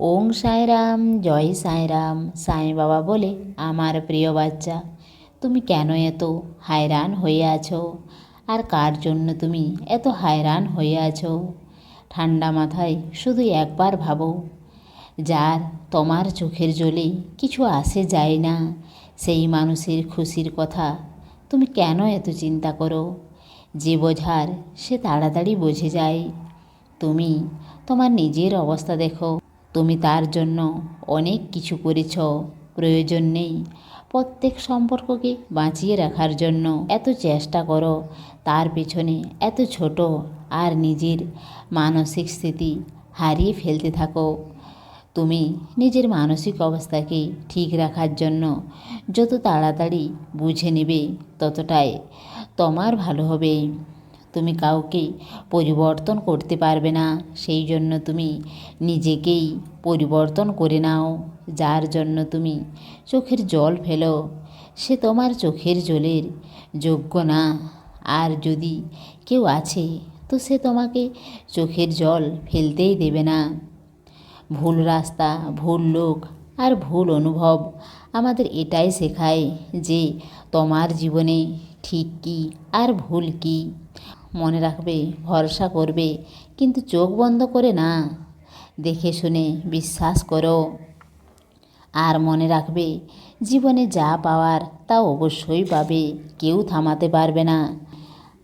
ওং সাঁয়রাম জয় সাঁয়রাম সাঁই বাবা বলে আমার প্রিয় বাচ্চা, তুমি কেন এত হায়রান হয়ে আছো? আর কার জন্য তুমি এত হায়রান হয়ে আছো? ঠান্ডা মাথায় শুধু একবার ভাবো, যার তোমার চোখের জলে কিছু আসে যায় না, সেই মানুষের খুশির কথা তুমি কেন এত চিন্তা করো? যে বোঝার সে তাড়াতাড়ি বুঝে যায়। তুমি তোমার নিজের অবস্থা দেখো। তুমি তার জন্য অনেক কিছু করেছ। প্রয়োজন নেই। প্রত্যেক সম্পর্ককে বাঁচিয়ে রাখার জন্য এত চেষ্টা করো। তার পেছনে এত ছোট আর নিজের মানসিক স্থিতি হারিয়ে ফেলতে থাকো। তুমি নিজের মানসিক অবস্থাকে ঠিক রাখার জন্য যত তাড়াতাড়ি বুঝে নেবে, ততটাই তোমার ভালো হবে। তুমি কাউকে পরিবর্তন করতে পারবে না। সেই জন্য তুমি নিজেকেই পরিবর্তন করে নাও, যার জন্য তুমি চোখের জল ফেলো। সে তোমার চোখের জলের যোগ্য না। আর যদি কেউ আছে, তো সে তোমাকে চোখের জল ফেলতেই দেবে না। ভুল রাস্তা, ভুল লোক আর ভুল অনুভব আমাদের এটাই শেখায় যে তোমার জীবনে ঠিক কী আর ভুল কী। মনে রাখবে, ভরসা করবে, কিন্তু চোখ বন্ধ করে না। দেখে শুনে বিশ্বাস করো। আর মনে রাখবে, জীবনে যা পাওয়ার তা অবশ্যই পাবে, কেউ থামাতে পারবে না।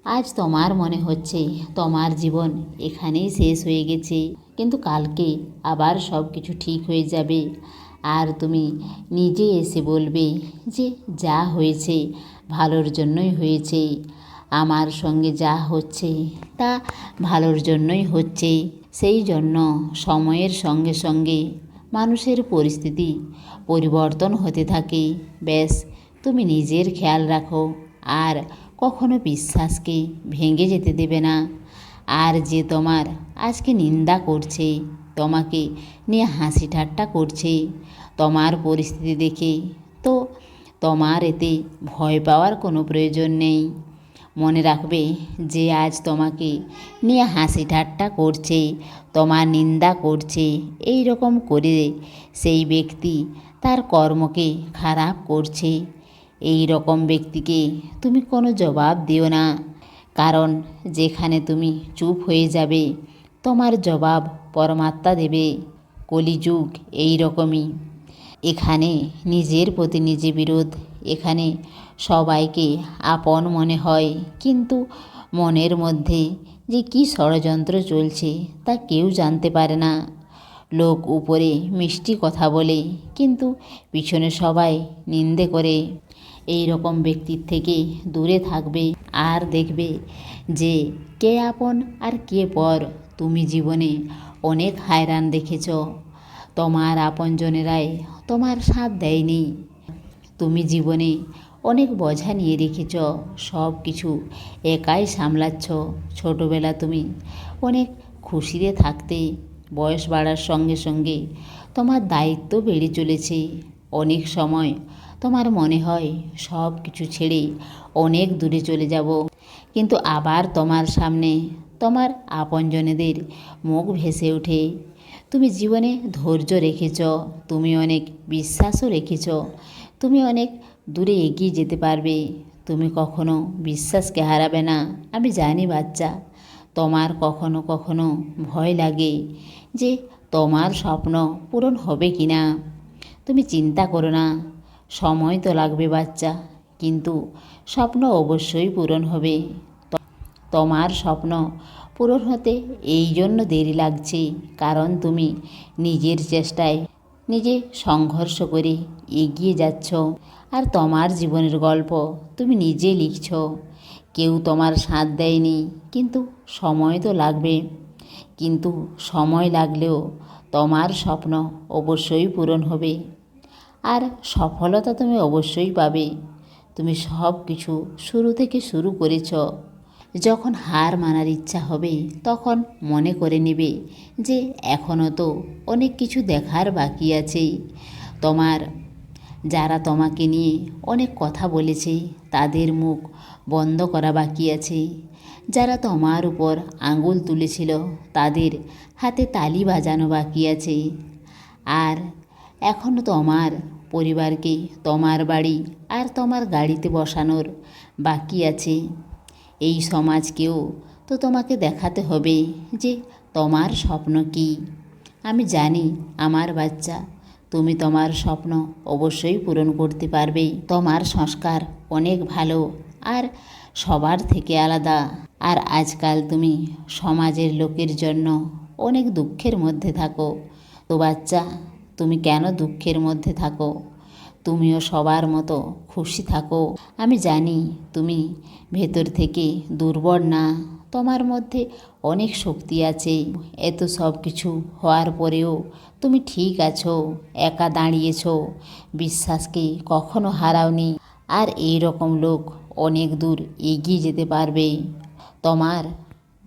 আজ তোমার মনে হচ্ছে, তোমার জীবন এখানেই শেষ হয়ে গেছে, কিন্তু কালকে আবার সব কিছু ঠিক হয়ে যাবে। আর তুমি নিজে এসে বলবে যে, যা হয়েছে ভালোর জন্যই হয়েছে। আমার সঙ্গে যা হচ্ছে তা ভালোর জন্যই হচ্ছে। সেই জন্য সময়ের সঙ্গে সঙ্গে মানুষের পরিস্থিতি পরিবর্তন হতে থাকে। ব্যাস, তুমি নিজের খেয়াল রাখো। আর কখনো বিশ্বাসকে ভেঙে যেতে দেবে না। আর যে তোমার আজকে নিন্দা করছে, তোমাকে নিয়ে হাসি ঠাট্টা করছে, তোমার পরিস্থিতি দেখে তো তোমার এতে ভয় পাওয়ার কোনো প্রয়োজন নেই। মনে রাখবে যে আজ তোমাকে নিয়ে হাসি ঠাট্টা করছে, তোমার নিন্দা করছে। এই রকম করে সেই ব্যক্তি তার কর্মকে খারাপ করছে। এই রকম ব্যক্তিকে তুমি কোনো জবাব দিও না। কারণ যেখানে তুমি চুপ হয়ে যাবে, তোমার জবাব পরমাত্মা দেবে। কলিযুগ এই রকমই। এখানে নিজের প্রতি নিজে বিরোধ, এখানে সবাইকে আপন মনে হয়। কিন্তু মনের মধ্যে যে কী ষড়যন্ত্র চলছে তা কেউ জানতে পারে না। লোক উপরে মিষ্টি কথা বলে, কিন্তু পিছনে সবাই নিন্দে করে। এই রকম ব্যক্তির থেকে দূরে থাকবে, আর দেখবে যে কে আপন আর কে পর। তুমি জীবনে অনেক হায়রান দেখেছ। তোমার আপনজনেরাই তোমার সাথ দেয়নি। তুমি জীবনে অনেক বোঝা নিয়ে রেখেছ, সব কিছু একাই সামলাচ্ছ, ছোটোবেলা তুমি। অনেক খুশিতে থাকতে, বয়স বাড়ার সঙ্গে সঙ্গে তোমার দায়িত্ব বেড়ে চলেছে। অনেক সময় তোমার মনে হয় সব কিছু ছেড়ে অনেক দূরে চলে যাব, কিন্তু আবার তোমার সামনে তোমার আপনজনেদের মুখ ভেসে ওঠে। তুমি জীবনে ধৈর্য রেখেছ, তুমি অনেক বিশ্বাসও রেখেছ তুমি অনেক দূরে এগিয়ে যেতে পারবে। তুমি কখনো বিশ্বাসকে হারাবে না। আমি জানি বাচ্চা, তোমার কখনো কখনো ভয় লাগে যে তোমার স্বপ্ন পূরণ হবে কি না তুমি চিন্তা করো না, সময় তো লাগবে বাচ্চা, কিন্তু স্বপ্ন অবশ্যই পূরণ হবে। তোমার স্বপ্ন পূরণ হতে এই জন্য দেরি লাগছে, কারণ তুমি নিজের চেষ্টায় নিজে সংঘর্ষ করে এগিয়ে যাচ্ছ। আর তোমার জীবনের গল্প তুমি নিজে লিখছ। কেউ তোমার সাথ দেয়নি, কিন্তু সময় তো লাগবে। কিন্তু সময় লাগলেও তোমার স্বপ্ন অবশ্যই পূরণ হবে। আর সফলতা তুমি অবশ্যই পাবে। তুমি সব কিছু শুরু থেকে শুরু করেছ। যখন হার মানার ইচ্ছা হবে, তখন মনে করে নেবে যে এখনও তো অনেক কিছু দেখার বাকি আছে। তোমার, যারা তোমাকে নিয়ে অনেক কথা বলেছে, তাদের মুখ বন্ধ করা বাকি আছে। যারা তোমার উপর আঙুল তুলেছিল, তাদের হাতে তালি বাজানো বাকি আছে। আর এখনও তোমার পরিবারকে তোমার বাড়ি আর তোমার গাড়িতে বসানোর বাকি আছে। এই সমাজকেও তো তোমাকে দেখাতে হবে যে তোমার স্বপ্ন কী। আমি জানি আমার বাচ্চা, তুমি তোমার স্বপ্ন অবশ্যই পূরণ করতে পারবে। তোমার সংস্কার অনেক ভালো আর সবার থেকে আলাদা। আর আজকাল তুমি সমাজের লোকের জন্য অনেক দুঃখের মধ্যে থাকো। তো বাচ্চা, তুমি কেন দুঃখের মধ্যে থাকো? তুমিও সবার মতো খুশি থাকো। আমি জানি তুমি ভেতর থেকে দুর্বল না, তোমার মধ্যে অনেক শক্তি আছে। এত সব কিছু হওয়ার পরেও তুমি ঠিক আছো, একা দাঁড়িয়েছ, বিশ্বাসকে কখনো হারাওনি। আর এই রকম লোক অনেক দূর এগিয়ে যেতে পারবে। তোমার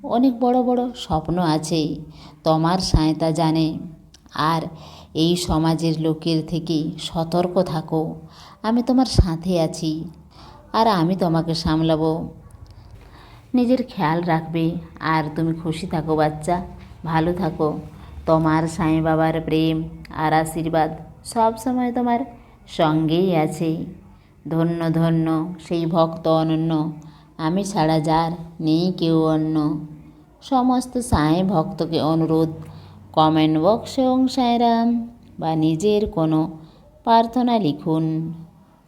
অনেক বড় বড় স্বপ্ন আছে, তোমার সাঁয়তা জানে। আর এই সমাজের লোকের থেকে সতর্ক থাকো। আমি তোমার সাথে আছি আর আমি তোমাকে সামলাবো। নিজের খেয়াল রাখবে আর তুমি খুশি থাকো বাচ্চা, ভালো থাকো। তোমার সাঁই বাবার প্রেম আর আশীর্বাদ সব সময় তোমার সঙ্গেই আছে। ধন্য ধন্য সেই ভক্ত অনন্য। আমি ছাড়া যার নেই কেউ অন্য। সমস্ত সাঁই ভক্তকে অনুরোধ কমেন্ট বক্সে ওং সাঁয়রাম বা নিজের কোনো প্রার্থনা লিখুন।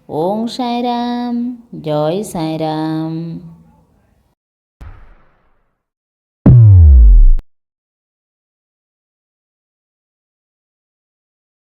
ওং সাইরাম জয় সাঁয়রাম